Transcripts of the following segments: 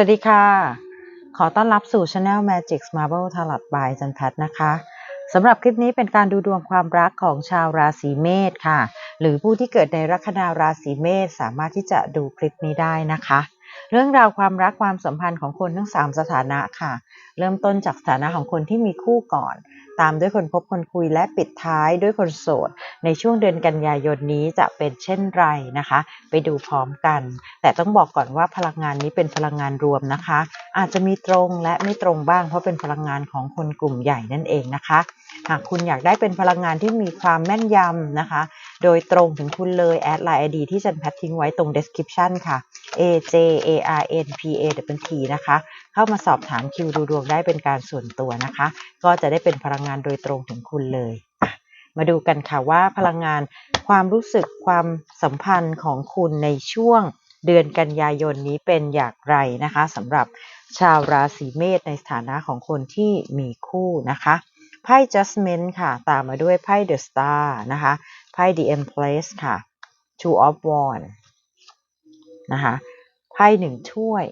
วัสดีค่ะ ขอต้อนรับสู่ Channel Magic Marble Tarot by จันแพทนะคะสำหรับคลิปนี้เป็นการดูดวงความรักของชาวราศีเมษค่ะ หรือผู้ที่เกิดในลัคนาราศีเมษสามารถที่จะดูคลิปนี้ได้นะคะ เรื่องราวความรักความสัมพันธ์ของคนทั้ง 3 สถานะค่ะ เริ่มต้นจากสถานะของคนที่มีคู่ก่อน ตามด้วยคนพบคนคุยและปิดท้ายด้วยคนโสด ในช่วงเดือนกันยายนนี้จะเป็นเช่นไรนะคะ ไปดูพร้อมกัน แต่ต้องบอกก่อนว่าพลังงานนี้เป็นพลังงานรวมนะคะ อาจจะมีตรงและไม่ตรงบ้าง เพราะเป็นพลังงานของคนกลุ่มใหญ่นั่นเองนะคะ หากคุณอยากได้เป็นพลังงานที่มีความแม่นยำนะคะ โดยตรงถึงคุณเลยแอดไลน์ ID ที่จันแพททิ้งไว้ตรง description ค่ะ A J A R N P A W T นะคะ เข้ามาสอบถามคิวดูดวงได้เป็นการส่วนตัวนะคะ ก็จะได้เป็นพลังงานโดยตรงถึงคุณเลย มาดูกันค่ะว่าพลังงานความรู้สึกความสัมพันธ์ของคุณในช่วงเดือนกันยายนนี้เป็นอย่างไรนะคะสำหรับชาวราศีเมษในสถานะของคนที่มีคู่นะคะ ไพ่ Judgment ค่ะ ตามมาด้วยไพ่ The Star นะคะ ไพ่ The Empress ค่ะ Two of Wands นะคะ ไพ่หนึ่งถ้วย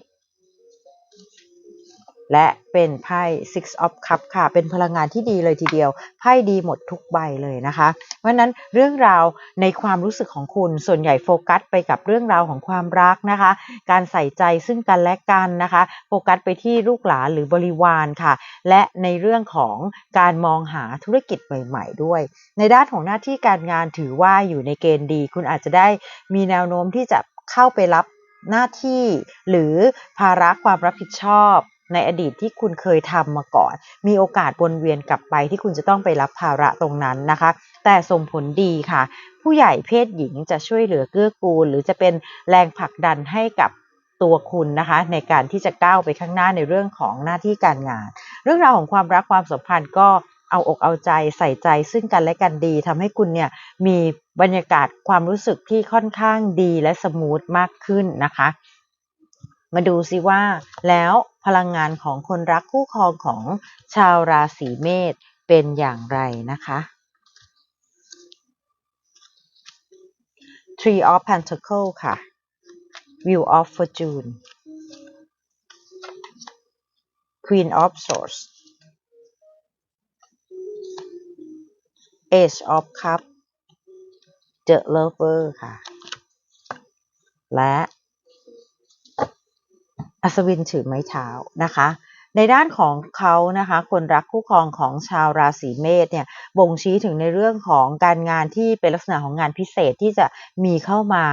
และเป็นไพ่ Six of Cup ค่ะ เป็นพลังงานที่ดีเลยทีเดียว ไพ่ดีหมดทุกใบเลยนะคะ เพราะฉะนั้นเรื่องราวในความรู้สึกของคุณส่วนใหญ่โฟกัสไปกับเรื่องราวของความรักนะคะ การใส่ใจซึ่งกันและกันนะคะ โฟกัสไปที่ลูกหลานหรือบริวารค่ะ และในเรื่องของการมองหาธุรกิจใหม่ ๆ ด้วย ในด้านของหน้าที่การงานถือว่าอยู่ในเกณฑ์ดี คุณอาจจะได้มีแนวโน้มที่จะเข้าไปรับหน้าที่หรือภาระความรับผิดชอบ ในอดีตที่คุณเคยทำมาก่อน มีโอกาสวนเวียนกลับไปที่คุณจะต้องไปรับภาระตรงนั้นนะคะ แต่ส่งผลดีค่ะ ผู้ใหญ่เพศหญิงจะช่วยเหลือเกื้อกูล หรือจะเป็นแรงผลักดันให้กับตัวคุณนะคะในการที่จะก้าวไปข้างหน้าในเรื่องของหน้าที่การงาน เรื่องราวของความรักความสัมพันธ์ก็เอาอกเอาใจใส่ใจซึ่งกันและกันดีทำให้คุณเนี่ยมีบรรยากาศความรู้สึกที่ค่อนข้างดีและสมูทมากขึ้นนะคะ มาดูซิว่า แล้วพลังงานของคนรักคู่ครองของชาวราศีเมษเป็นอย่างไรนะคะ Three of Pentacle ค่ะ Wheel of Fortune Queen of Swords Age of Cup The Lover ค่ะ และ อัศวินถือไม้เท้านะคะ ในด้านของเขานะคะ คนรักคู่ครองของชาวราศีเมษเนี่ยบ่งชี้ถึงในเรื่องของการงานที่เป็นลักษณะของงานพิเศษที่จะมีเข้ามา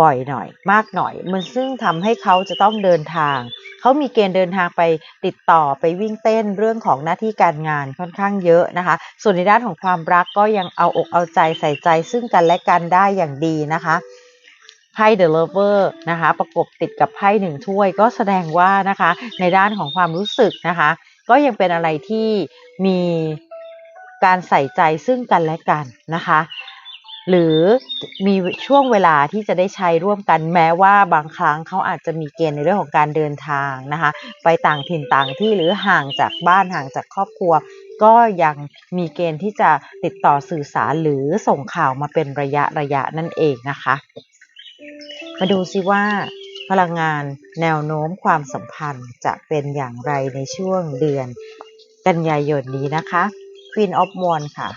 บ่อยหน่อย มากหน่อย มันซึ่งทำให้เขาจะต้องเดินทาง เขามีเกณฑ์เดินทางไปติดต่อไปวิ่งเต้นเรื่องของหน้าที่การงานค่อนข้างเยอะนะคะ ส่วนในด้านของความรักก็ยังเอาอกเอาใจใส่ใจซึ่งกันและกันได้อย่างดีนะคะ ไพ่ The Lover นะคะประกบติดกับไพ่หนึ่งถ้วย ก็แสดงว่านะคะในด้านของความรู้สึกนะคะ ก็ยังเป็นอะไรที่มีการใส่ใจซึ่งกันและกันนะคะ หรือมีช่วงเวลาที่จะได้ใช้ร่วมกันแม้ว่าบางครั้งเขาอาจจะมีเกณฑ์ในเรื่องของการเดินทางนะคะ ไปต่างถิ่นต่างที่หรือห่างจากบ้านห่างจากครอบครัว ก็ยังมีเกณฑ์ที่จะติดต่อสื่อสารหรือส่งข่าวมาเป็นระยะระยะนั่นเองนะคะ มาดูซิว่า พลังงานแนวโน้มความสัมพันธ์จะเป็นอย่างไรในช่วงเดือนกันยายนนี้นะคะ Queen of Wands ค่ะ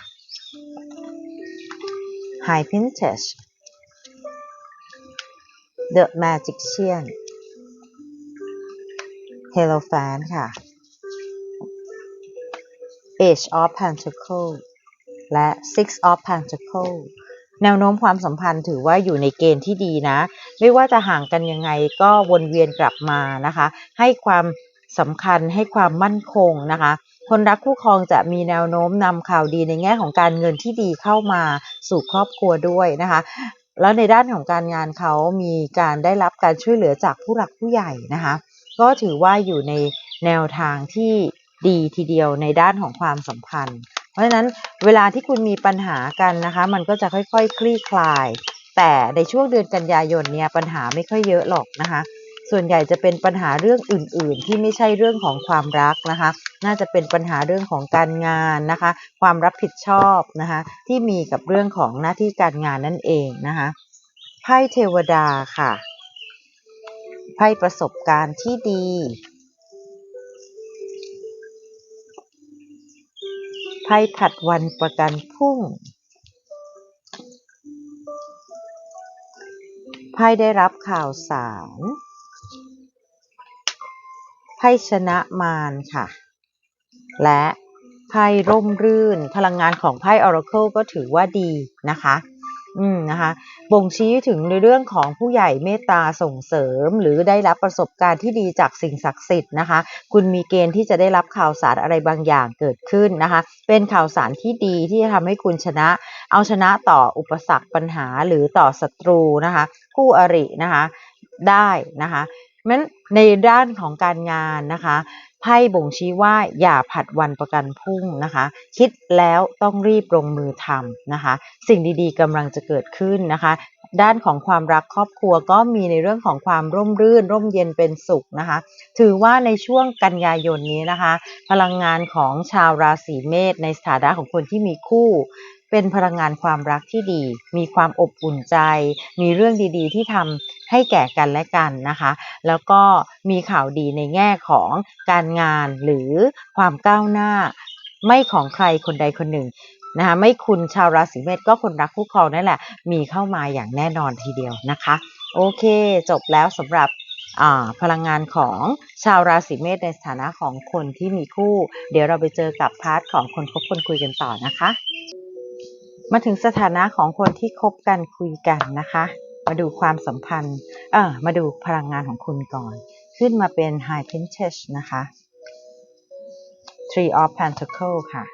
High Princess The Magician Hierophant ค่ะ Age of Pentacles และ Six of Pentacles แนวโน้มความสัมพันธ์ถือว่าอยู่ในเกณฑ์ที่ดีนะ ไม่ว่าจะห่างกันยังไงก็วนเวียนกลับมานะคะ ให้ความสำคัญให้ความมั่นคงนะคะ คนรักคู่ครองจะมีแนวโน้มนำข่าวดีในแง่ของการเงินที่ดีเข้ามาสู่ครอบครัวด้วยนะคะแล้วในด้านของการงานเขามีการได้รับการช่วยเหลือจากผู้หลักผู้ใหญ่นะคะ ก็ถือว่าอยู่ในแนวทางที่ดีทีเดียวในด้านของความสัมพันธ์ ราะฉะนั้นเวลาที่คุณมีปัญหากันนะคะ มันก็จะค่อยๆ คลี่คลาย แต่ในช่วงเดือนกันยายนเนี่ยปัญหาไม่ค่อยเยอะหรอกนะคะ ส่วนใหญ่จะเป็นปัญหาเรื่องอื่น ๆ ที่ไม่ใช่เรื่องของความรักนะคะ น่าจะเป็นปัญหาเรื่องของการงานนะคะ ความรับผิดชอบนะคะ ที่มีกับเรื่องของหน้าที่การงานนั่นเองนะคะไพ่เทวดาค่ะไพ่ประสบการณ์ที่ดี ไพ่ผัดวันประกันพรุ่งไพ่ได้รับข่าวสารไพ่ชนะมารค่ะ และไพ่ร่มรื่น พลังงานของไพ่ออร์เคิลก็ถือว่าดีนะคะ อืมนะคะบ่งชี้ถึงในเรื่องของผู้ใหญ่เมตตาส่งเสริม หรือได้รับประสบการณ์ที่ดีจากสิ่งศักดิ์สิทธิ์นะคะ คุณมีเกณฑ์ที่จะได้รับข่าวสารอะไรบางอย่างเกิดขึ้นนะคะ เป็นข่าวสารที่ดีที่จะทำให้คุณชนะ เอาชนะต่ออุปสรรคปัญหาหรือต่อศัตรูนะคะ คู่อรินะคะ ได้นะคะนั้นในด้านของการงานนะคะ ไพ่บ่งชี้ว่าอย่าผัดวันประกันพรุ่งนะคะ คิดแล้วต้องรีบลงมือทำนะคะ สิ่งดีๆกำลังจะเกิดขึ้นนะคะ ด้านของความรักครอบครัวก็มีในเรื่องของความร่มรื่น ร่มเย็นเป็นสุขนะคะ ถือว่าในช่วงกันยายนนี้นะคะ พลังงานของชาวราศีเมษในสถานะของคนที่มีคู่เป็นพลังงานความรักที่ดี มีความอบอุ่นใจ มีเรื่องดีๆ ที่ทำ ให้แก่กันและกันนะคะ แล้วก็มีข่าวดีในแง่ของการงานหรือความก้าวหน้าไม่ของใครคนใดคนหนึ่งนะคะไม่คุณชาวราศีเมษก็คนรักคู่ครองนั่นแหละ มีเข้ามาอย่างแน่นอนทีเดียวนะคะ โอเค จบแล้วสำหรับพลังงานของชาวราศีเมษในสถานะของคนที่มีคู่ เดี๋ยวเราไปเจอกับพาร์ทของคนคบคนคุยกันต่อนะคะ มาถึงสถานะของคนที่คบกันคุยกันนะคะ มาดูความสัมพันธ์เออมาดูพลังงานของคุณก่อน ขึ้นมาเป็น High Princess นะคะ Three of Pentacles ค่ะ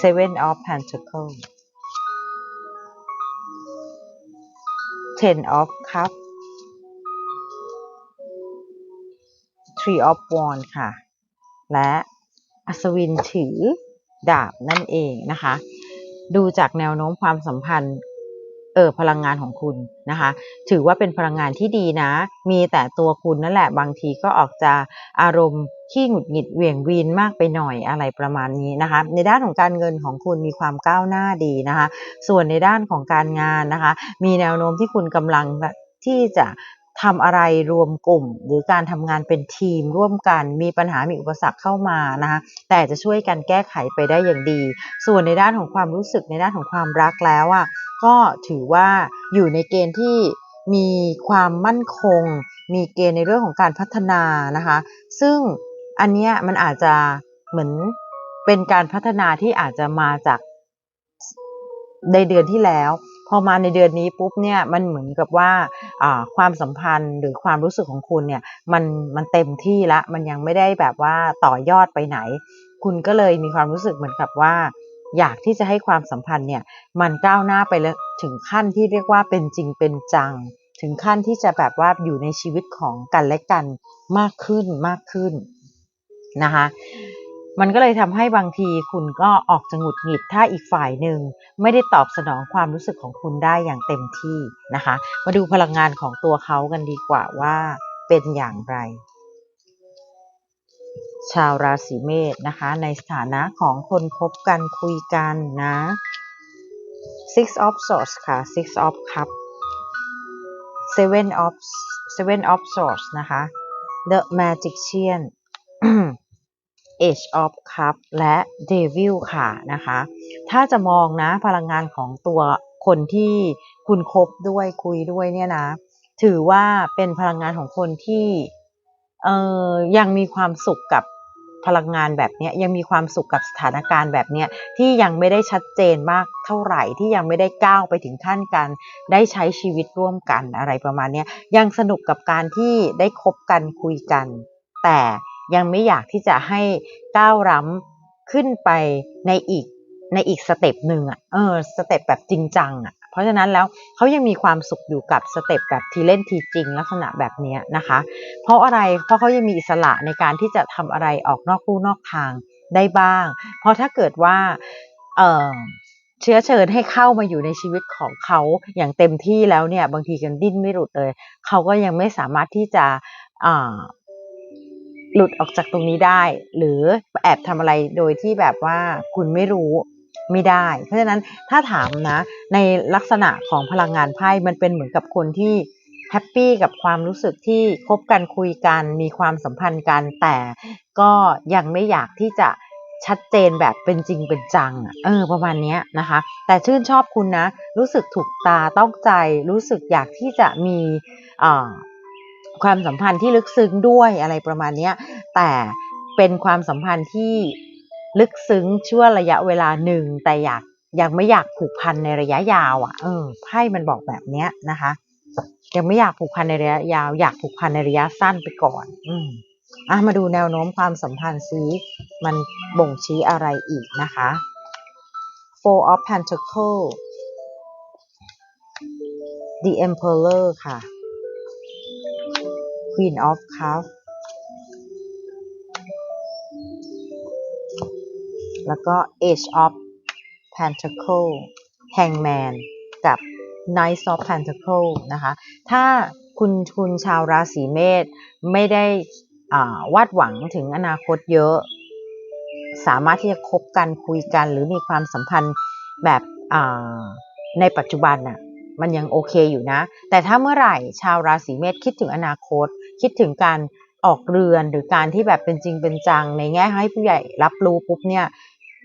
Seven of Pentacles Ten of Cup Three of Wands ค่ะ และอัศวินถือดาบนั่นเองนะคะ ดูจากแนวโน้มความสัมพันธ์เออพลังงานของคุณนะคะ ถือว่าเป็นพลังงานที่ดีนะ มีแต่ตัวคุณนั่นแหละบางทีก็ออกจะอารมณ์ขี้หงุดหงิดเหวี่ยงวีนมากไปหน่อยอะไรประมาณนี้นะคะ ในด้านของการเงินของคุณมีความก้าวหน้าดีนะคะ ส่วนในด้านของการงานนะคะ มีแนวโน้มที่คุณกำลังที่จะ ทำอะไรรวมกลุ่ม หรือการทำงานเป็นทีมร่วมกันมีปัญหามีอุปสรรคเข้ามานะคะแต่จะช่วยกันแก้ไขไปได้อย่างดี ส่วนในด้านของความรู้สึกในด้านของความรักแล้วอะก็ถือว่าอยู่ในเกณฑ์ที่มีความมั่นคง มีเกณฑ์ในเรื่องของการพัฒนานะคะ ซึ่งอันเนี้ยมันอาจจะเหมือนเป็นการพัฒนาที่อาจจะมาจากในเดือนที่แล้ว อมาในเดือนนี้ปุ๊บเนี่ยมันเหมือนกับว่าความสัมพันธ์หรือความรู้สึกของคุณเนี่ยมันมันเต็มที่ละมันยังไม่ได้แบบว่าต่อยอดไปไหน คุณก็เลยมีความรู้สึกเหมือนกับว่า อยากที่จะให้ความสัมพันธ์เนี่ยมันก้าวหน้าไปแล้วถึงขั้นที่เรียกว่าเป็นจริงเป็นจัง ถึงขั้นที่จะแบบว่าอยู่ในชีวิตของกันและกันมากขึ้นมากขึ้นนะคะ มันก็เลยทำให้บางทีคุณก็ออกจะหงุดหงิดถ้าอีกฝ่ายหนึ่งไม่ได้ตอบสนองความรู้สึกของคุณได้อย่างเต็มที่นะคะ มาดูพลังงานของตัวเขากันดีกว่าว่าเป็นอย่างไร ชาวราศีเมษนะคะ ในสถานะของคนคบกันคุยกันนะ six of swords ค่ะ six of cup seven of seven of swords นะคะ the magician Age of Cup และ Devil ค่ะนะคะ ถ้าจะมองนะพลังงานของตัวคนที่คุณคบด้วยคุยด้วยเนี่ยนะ ถือว่าเป็นพลังงานของคนที่เอ่อยังมีความสุขกับพลังงานแบบนี้ยังมีความสุขกับสถานการณ์แบบนี้ที่ยังไม่ได้ชัดเจนมากเท่าไหร่ที่ยังไม่ได้ก้าวไปถึงขั้นการได้ใช้ชีวิตร่วมกันอะไรประมาณนี้ยังสนุกกับการที่ได้คบกันคุยกัน แต่ ยังไม่อยากที่จะให้ก้าวร้ำขึ้นไปในอีกในอีกสเต็ปหนึ่งอะเออสเต็ปแบบจริงจังอะเพราะฉะนั้นแล้วเขายังมีความสุขอยู่กับสเต็ปแบบทีเล่นทีจริงลักษณะแบบนี้นะคะ เพราะอะไรเพราะเขายังมีอิสระในการที่จะทำอะไรออกนอกลู่นอกทางได้บ้าง เพราะถ้าเกิดว่าเออเชื้อเชิญให้เข้ามาอยู่ในชีวิตของเขาอย่างเต็มที่แล้วเนี่ยบางทีกันดิ้นไม่หลุดเลย เขาก็ยังไม่สามารถที่จะ หลุดออกจากตรงนี้ได้ หรือแอบทำอะไรโดยที่แบบว่าคุณไม่รู้ไม่ได้ เพราะฉะนั้นถ้าถามนะ ในลักษณะของพลังงานไพ่มันเป็นเหมือนกับคนที่แฮปปี้กับความรู้สึกที่คบกันคุยกันมีความสัมพันธ์กันแต่ก็ยังไม่อยากที่จะชัดเจนแบบเป็นจริงเป็นจังเออประมาณนี้นะคะ แต่ชื่นชอบคุณนะ รู้สึกถูกตาต้องใจรู้สึกอยากที่จะมีอ่า ความสัมพันธ์ที่ลึกซึ้งด้วยอะไรประมาณนี้แต่เป็นความสัมพันธ์ที่ลึกซึ้งชั่วระยะเวลาหนึ่งแต่อยากยังไม่อยากผูกพันในระยะยาวอะเออไพ่มันบอกแบบเนี้ยนะคะ ยังไม่อยากผูกพันในระยะยาว อยากผูกพันในระยะสั้นไปก่อน อืมอะมาดูแนวโน้มความสัมพันธ์ซิมันบ่งชี้อะไรอีกนะคะ Four of Pentacle The Emperor ค่ะ Queen of Cups แล้วก็ Age of Pentacle Hangman กับ Knight of Pentacle นะคะ ถ้าคุณคุณชาวราศีเมษไม่ได้วาดหวังถึงอนาคตเยอะ สามารถที่จะคบกันคุยกัน หรือมีความสัมพันธ์แบบในปัจจุบันน่ะมันยังโอเคอยู่นะ แต่ถ้าเมื่อไหร่ชาวราศีเมษคิดถึงอนาคต คิดถึงการออกเรือนหรือการที่แบบเป็นจริงเป็นจัง ในแง่ให้ผู้ใหญ่รับรู้ปุ๊บเนี่ย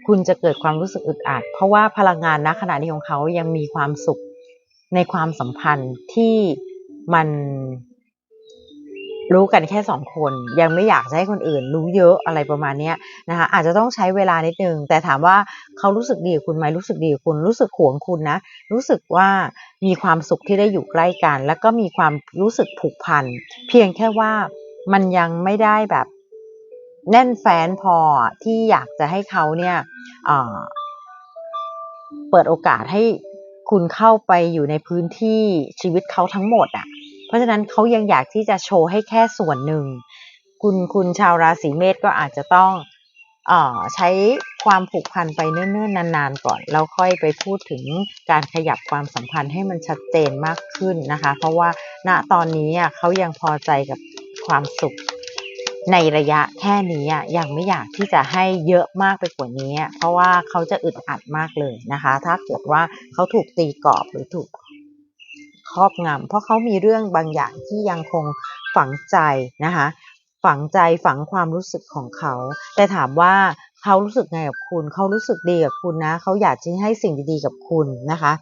คุณจะเกิดความรู้สึกอึดอัด เพราะว่าพลังงานณขณะนี้ของเขายังมีความสุขในความสัมพันธ์ที่มัน รู้กันแค่สองคน ยังไม่อยากจะให้คนอื่น รู้เยอะอะไรประมาณนี้นะคะอาจจะต้องใช้เวลานิดนึงแต่ถามว่าเขารู้สึกดีกับคุณไหมรู้สึกดีกับคุณ รู้สึกหวงคุณนะ รู้สึกว่ามีความสุขที่ได้อยู่ใกล้กัน แล้วก็มีความรู้สึกผูกพันเพียงแค่ว่ามันยังไม่ได้แบบแน่นแฟ้นพอที่อยากจะให้เขาเนี่ยเอ่อเปิดโอกาสให้คุณเข้าไปอยู่ในพื้นที่ชีวิตเขาทั้งหมดอะ เพราะฉะนั้นเขายังอยากที่จะโชว์ให้แค่ส่วนหนึ่ง คุณคุณชาวราศีเมษก็อาจจะต้องออใช้ความผูกพันไปเนิ่นๆนานๆก่อน แล้วค่อยไปพูดถึงการขยับความสัมพันธ์ให้มันชัดเจนมากขึ้นนะคะ เพราะว่าณตอนนี้เขายังพอใจกับความสุขในระยะแค่นี้อะยังไม่อยากที่จะให้เยอะมากไปกว่านี้ เพราะว่าเขาจะอึดอัดมากเลยนะคะ ถ้าเกิดว่าเขาถูกตีกรอบหรือถูก ครอบงำเพราะเขามีเรื่องบางอย่างที่ยังคงฝังใจนะคะฝังใจฝังความรู้สึกของเขา แต่ถามว่าเขารู้สึกไงกับคุณ เขารู้สึกดีกับคุณนะ เขาอยากจะให้สิ่งดีๆกับคุณนะคะ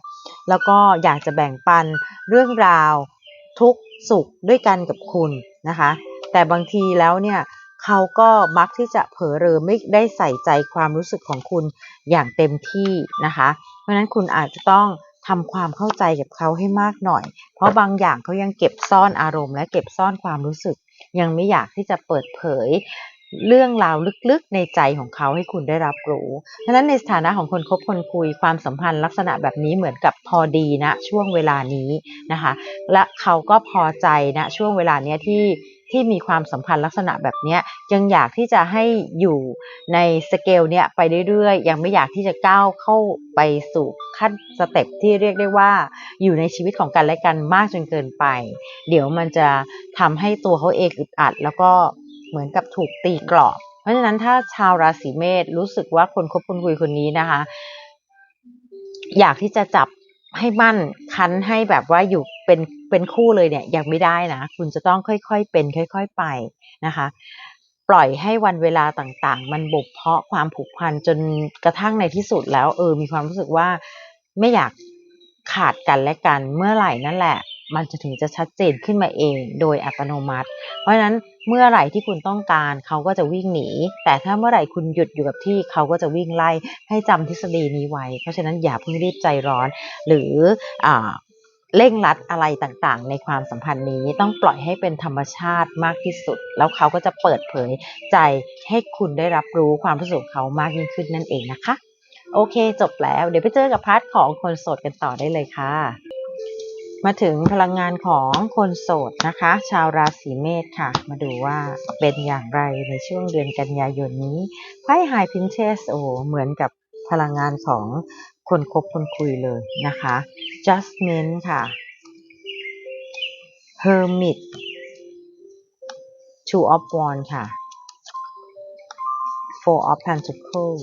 แล้วก็อยากจะแบ่งปันเรื่องราวทุกสุขด้วยกันกับคุณนะคะ แต่บางทีแล้วเนี่ยเขาก็มักที่จะเผลอเรอไม่ได้ใส่ใจความรู้สึกของคุณอย่างเต็มที่นะคะ เพราะฉะนั้นคุณอาจจะต้อง ทำความเข้าใจกับเขาให้มากหน่อย เพราะบางอย่างเขายังเก็บซ่อนอารมณ์ และเก็บซ่อนความรู้สึก ยังไม่อยากที่จะเปิดเผยเรื่องราวลึกๆในใจของเขาให้คุณได้รับรู้ฉะนั้นในสถานะของคนคบคนคุยความสัมพันธ์ลักษณะแบบนี้เหมือนกับพอดีนะช่วงเวลานี้นะคะ และเขาก็พอใจนะช่วงเวลาเนี้ยที่ ที่มีความสัมพันธ์ลักษณะแบบนี้ยังอยากที่จะให้อยู่ในสเกลเนี้ยไปเรื่อยๆ ยังไม่อยากที่จะก้าวเข้าไปสู่ขั้นสเต็ปที่เรียกได้ว่า อยู่ในชีวิตของกันและกันมากจนเกินไป เดี๋ยวมันจะทำให้ตัวเขาเองอึดอัด แล้วก็เหมือนกับถูกตีกรอบ เพราะฉะนั้นถ้าชาวราศีเมษรู้สึกว่าคนคบคนคุยคนนี้นะคะ อยากที่จะจับให้มั่นคันให้แบบว่าอยู่เป็น เป็นคู่เลยเนี่ยยังไม่ได้นะ คุณจะต้องค่อยๆเป็น ค่อย ๆไปนะคะ ปล่อยให้วันเวลาต่างๆ มันบ่มเพาะความผูกพันจนกระทั่งในที่สุดแล้ว เออ มีความรู้สึกว่าไม่อยากขาดกันและกันเมื่อไหร่นั่นแหละ มันจะถึงจะชัดเจนขึ้นมาเองโดยอัตโนมัติ เพราะฉะนั้นเมื่อไหร่ที่คุณต้องการเขาก็จะวิ่งหนี แต่ถ้าเมื่อไหร่คุณหยุดอยู่กับที่เขาก็จะวิ่งไล่ให้จำทฤษฎีนี้ไว้ เพราะฉะนั้นอย่าเพิ่งรีบใจร้อน หรืออ่า เร่งรัดอะไรต่างๆ ในความสัมพันธ์นี้ต้องปล่อยให้เป็นธรรมชาติมากที่สุด แล้วเขาก็จะเปิดเผยใจให้คุณได้รับรู้ความรู้สึกเขามากยิ่งขึ้นนั่นเองนะคะ โอเคจบแล้ว เดี๋ยวไปเจอกับพาร์ทของคนโสดกันต่อได้เลยค่ะ มาถึงพลังงานของคนโสดนะคะ ชาวราศีเมษค่ะ มาดูว่าเป็นอย่างไรในช่วงเดือนกันยายนนี้ไพ่ไฮพินเชสโอเหมือนกับพลังงานของ คนคบคนคุยเลยนะคะ Justment ค่ะ Hermit Two of Wands ค่ะ Four of Pentacles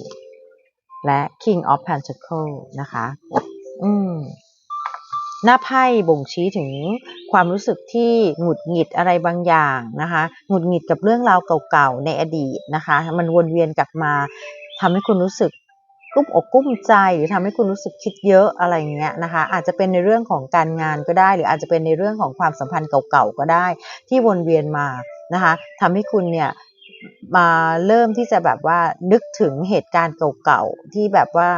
และ King of Pentacles นะคะ อืมหน้าไพ่บ่งชี้ถึงความรู้สึกที่หงุดหงิดอะไรบางอย่างนะคะ หงุดหงิดกับเรื่องราวเก่าๆในอดีตนะคะ มันวนเวียนกลับมาทำให้คุณรู้สึก กุ้มอกกุ้มใจหรือทำให้คุณรู้สึกคิดเยอะอะไรเงี้ยนะคะ อาจจะเป็นในเรื่องของการงานก็ได้ หรืออาจจะเป็นในเรื่องของความสัมพันธ์เก่าๆก็ได้ ที่วนเวียนมานะคะทำให้คุณเนี่ยมาเริ่มที่จะแบบว่านึกถึงเหตุการณ์เก่าๆที่แบบว่า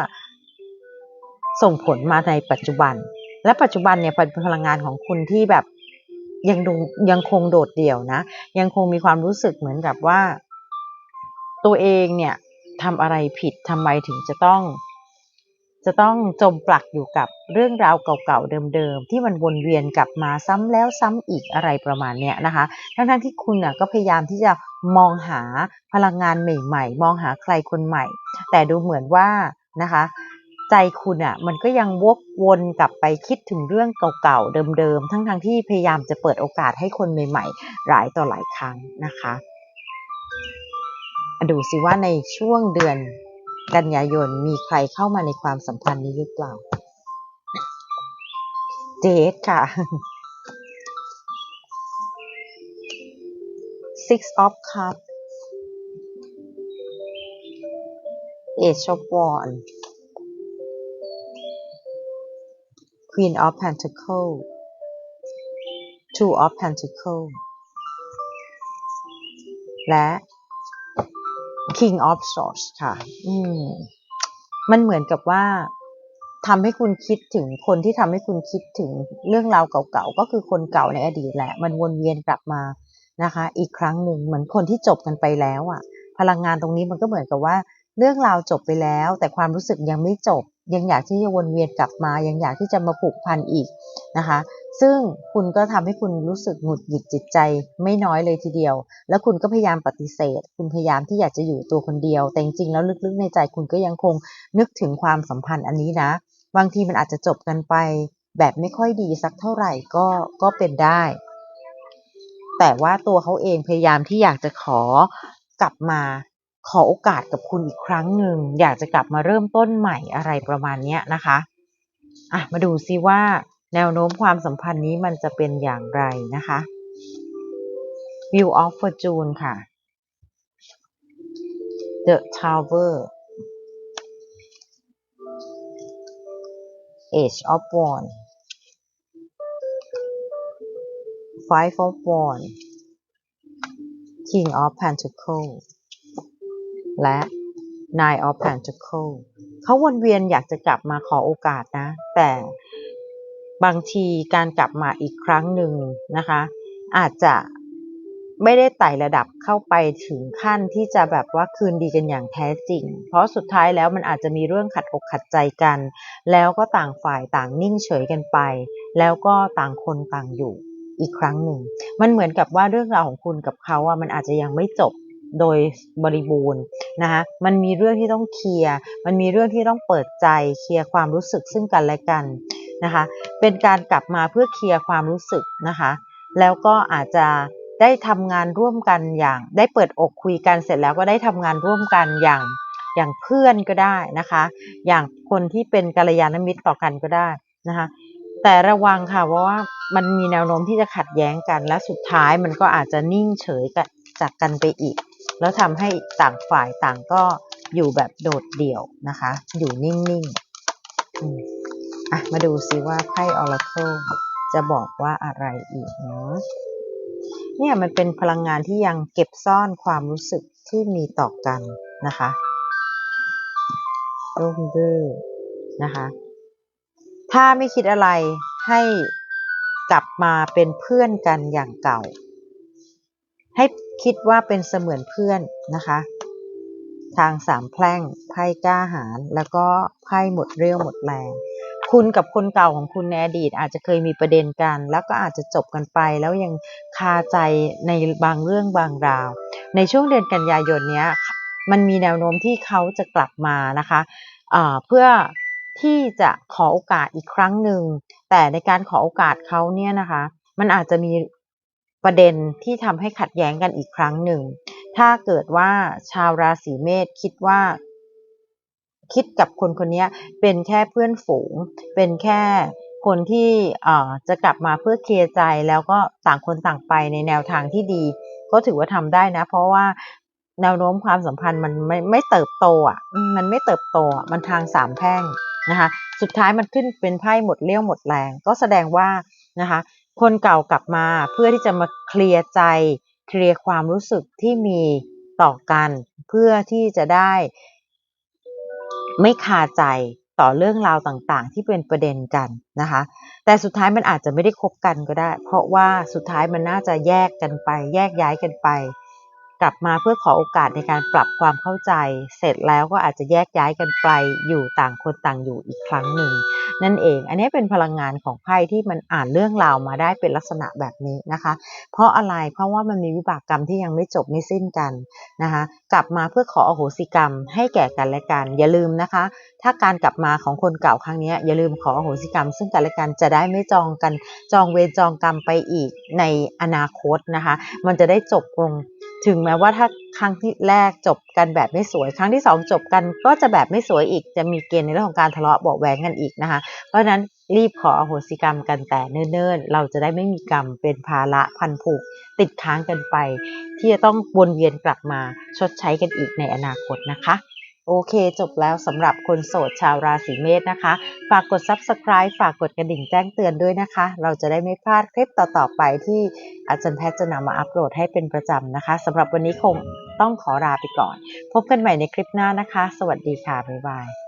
ส่งผลมาในปัจจุบัน และปัจจุบันเนี่ยเป็นพลังงานของคุณที่แบบยังยังคงโดดเดี่ยวนะ ยังคงมีความรู้สึกเหมือนกับว่า ตัวเองเนี่ย ทำอะไรผิดทำไมถึงจะต้อง จะต้องจมปลักอยู่กับเรื่องราวเก่าๆเดิมๆที่มันวนเวียนกลับมาซ้ำแล้วซ้ำอีกอะไรประมาณเนี้ยนะคะ ทั้งๆที่คุณน่ะก็พยายามที่จะมองหาพลังงานใหม่ๆ มองหาใครคนใหม่ แต่ดูเหมือนว่านะคะใจคุณอะมันก็ยังวกวนกลับไปคิดถึงเรื่องเก่าๆเดิมๆ ทั้งๆที่พยายามจะเปิดโอกาสให้คนใหม่ๆ หลายต่อหลายครั้งนะคะ ดูสิว่าในช่วงเดือนกันยายนมีใครเข้ามาในความสัมพันธ์นี้หรือเปล่าเจสค่ะ Six of Cups Age of Wands Queen of Pentacle Two of Pentacle และ King of Swords ค่ะ อืม มันเหมือนกับว่าทำให้คุณคิดถึงคนที่ทำให้คุณคิดถึงเรื่องราวเก่าๆ ก็คือคนเก่าในอดีตแหละ มันวนเวียนกลับมานะคะ อีกครั้งหนึ่งเหมือนคนที่จบกันไปแล้วอะ่ะ พลังงานตรงนี้มันก็เหมือนกับว่า เรื่องราวจบไปแล้ว แต่ความรู้สึกยังไม่จบ ยังอยากที่จะวนเวียนกลับมา ยังอยากที่จะมาผูกพันอีกนะคะ ซึ่งคุณก็ทำให้คุณรู้สึกหงุดหงิดจิตใจไม่น้อยเลยทีเดียว แล้วคุณก็พยายามปฏิเสธ คุณพยายามที่อยากจะอยู่ตัวคนเดียว แต่จริงๆแล้วลึกๆในใจคุณก็ยังคงนึกถึงความสัมพันธ์อันนี้นะ บางทีมันอาจจะจบกันไป แบบไม่ค่อยดีสักเท่าไหร่ก็ก็เป็นได้ แต่ว่าตัวเขาเองพยายามที่อยากจะขอกลับมาขอโอกาสกับคุณอีกครั้งหนึ่งอยากจะกลับมาเริ่มต้นใหม่อะไรประมาณนี้นะคะอะมาดูซิว่า แนวโน้มความสัมพันธ์นี้มันจะเป็นอย่างไรนะคะ View of Fortune ค่ะ The Tower Age of Wands Five of Wands King of Pentacles และ Nine of Pentacles เขาวนเวียนอยากจะกลับมาขอโอกาสนะ แต่ บางทีการกลับมาอีกครั้งหนึ่งนะคะ อาจจะไม่ได้ไต่ระดับเข้าไปถึงขั้นที่จะแบบว่าคืนดีกันอย่างแท้จริง เพราะสุดท้ายแล้วมันอาจจะมีเรื่องขัดอกขัดใจกัน แล้วก็ต่างฝ่ายต่างนิ่งเฉยกันไป แล้วก็ต่างคนต่างอยู่อีกครั้งหนึ่ง มันเหมือนกับว่าเรื่องราวของคุณกับเขาอะมันอาจจะยังไม่จบโดยบริบูรณ์นะคะมันมีเรื่องที่ต้องเคลียร์ มันมีเรื่องที่ต้องเปิดใจ เคลียร์ความรู้สึกซึ่งกันและกัน นะคะ เป็นการกลับมาเพื่อเคลียร์ความรู้สึกนะคะ แล้วก็อาจจะได้ทำงานร่วมกันอย่าง ได้เปิดอกคุยกันเสร็จแล้วก็ได้ทำงานร่วมกันอย่างอย่างเพื่อนก็ได้นะคะ อย่างคนที่เป็นกัลยาณมิตรต่อกันก็ได้นะคะ แต่ระวังค่ะเพราะว่ามันมีแนวโน้มที่จะขัดแย้งกัน และสุดท้ายมันก็อาจจะนิ่งเฉยกันจากกันไปอีก แล้วทำให้ต่างฝ่ายต่างก็อยู่แบบโดดเดี่ยวนะคะ อยู่นิ่งๆ อะมาดูซิว่าไพ่ออราเคิลจะบอกว่าอะไรอีกเนาะเนี่ยมันเป็นพลังงานที่ยังเก็บซ่อนความรู้สึกที่มีต่อกันนะคะร่มดื้อนะคะ ถ้าไม่คิดอะไรให้กลับมาเป็นเพื่อนกันอย่างเก่า ให้คิดว่าเป็นเสมือนเพื่อนนะคะ ทางสามแพร่งไพ่กล้าหาญแล้วก็ไพ่หมดเรี่ยวหมดแรง คุณกับคนเก่าของคุณในอดีต อาจจะเคยมีประเด็นกัน แล้วก็อาจจะจบกันไป แล้วยังคาใจในบางเรื่องบางราว ในช่วงเดือนกันยายนเนี้ยมันมีแนวโน้มที่เขาจะกลับมานะคะะเพื่อที่จะขอโอกาสอีกครั้งหนึ่ง แต่ในการขอโอกาสเขาเนี่ยนะคะ มันอาจจะมีประเด็นที่ทำให้ขัดแย้งกันอีกครั้งหนึ่ง ถ้าเกิดว่าชาวราศีเมษคิดว่า คิดกับคนคนนี้เป็นแค่เพื่อนฝูง เป็นแค่คนที่จะกลับมาเพื่อเคลียร์ใจแล้วก็ต่างคนต่างไปในแนวทางที่ดี ก็ถือว่าทำได้นะ เพราะว่าแนวโน้มความสัมพันธ์มันไม่ไม่เติบโตอะมมันไม่เติบโตอะมันทางสามแพร่งนะคะ สุดท้ายมันขึ้นเป็นไพ่หมดเลี้ยวหมดแรง ก็แสดงว่านะคะ คนเก่ากลับมาเพื่อที่จะมาเคลียร์ใจ เคลียร์ความรู้สึกที่มีต่อกัน เพื่อที่จะได้ ไม่คาใจต่อเรื่องราวต่างๆ ที่เป็นประเด็นกันนะคะ แต่สุดท้ายมันอาจจะไม่ได้คบกันก็ได้ เพราะว่าสุดท้ายมันน่าจะแยกกันไป แยกย้ายกันไป กลับมาเพื่อขอโอกาสในการปรับความเข้าใจ เสร็จแล้วก็อาจจะแยกย้ายกันไปอยู่ต่างคนต่างอยู่อีกครั้งหนึ่ง นั่นเอง อันนี้เป็นพลังงานของไพ่ที่มันอ่านเรื่องราวมาได้เป็นลักษณะแบบนี้นะคะ เพราะอะไรเพราะว่ามันมีวิบากกรรมที่ยังไม่จบไม่สิ้นกันนะคะ กลับมาเพื่อขออโหสิกรรม ให้แก่กันและกันอย่าลืมนะคะ ถ้าการกลับมาของคนเก่าครั้งนี้อย่าลืมขออโหสิกรรม ซึ่งกันและกันจะได้ไม่จองกันจองเวรจองกรรมไปอีกในอนาคตนะคะ มันจะได้จบลง ถึงแม้ว่าถ้าครั้งที่แรกจบกันแบบไม่สวย ครั้งที่สองจบกันก็จะแบบไม่สวยอีก จะมีเกณฑ์ในเรื่องของการทะเลาะเบาแหวงกันอีกนะคะ เพราะฉะนั้นรีบขออโหสิกรรมกันแต่เนิ่นๆ เราจะได้ไม่มีกรรมเป็นภาระพันผูก ติดค้างกันไป ที่จะต้องวนเวียนกลับมาชดใช้กันอีกในอนาคตนะคะ โอเค จบแล้วสำหรับคนโสดชาวราศีเมษนะคะ ฝากกด subscribe ฝากกดกระดิ่งแจ้งเตือนด้วยนะคะ เราจะได้ไม่พลาดคลิปต่อๆไปที่อาจารย์แพทย์จะนำมาอัปโหลดให้เป็นประจำนะคะสำหรับวันนี้คงต้องขอลาไปก่อน พบกันใหม่ในคลิปหน้านะคะ สวัสดีค่ะ บ๊ายบาย